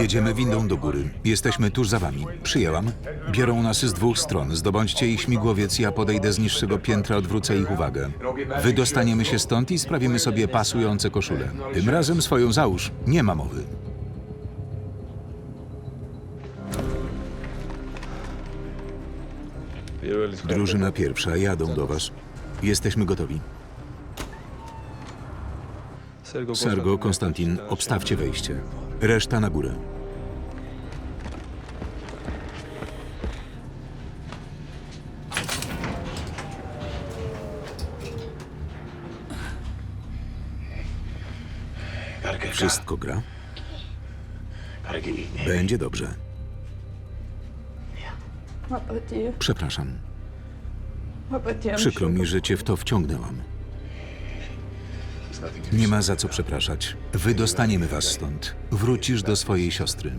Jedziemy windą do góry. Jesteśmy tuż za wami. Przyjęłam. Biorą nas z dwóch stron. Zdobądźcie ich śmigłowiec, ja podejdę z niższego piętra, odwrócę ich uwagę. Wydostaniemy się stąd i sprawimy sobie pasujące koszule. Tym razem swoją załóż. Nie ma mowy. Drużyna pierwsza, jadą do was. Jesteśmy gotowi. Sergo, Konstantin, obstawcie wejście. Reszta na górę. Wszystko gra? Będzie dobrze. Przepraszam. Przykro mi, że cię w to wciągnęłam. Nie ma za co przepraszać. Wydostaniemy was stąd. Wrócisz do swojej siostry.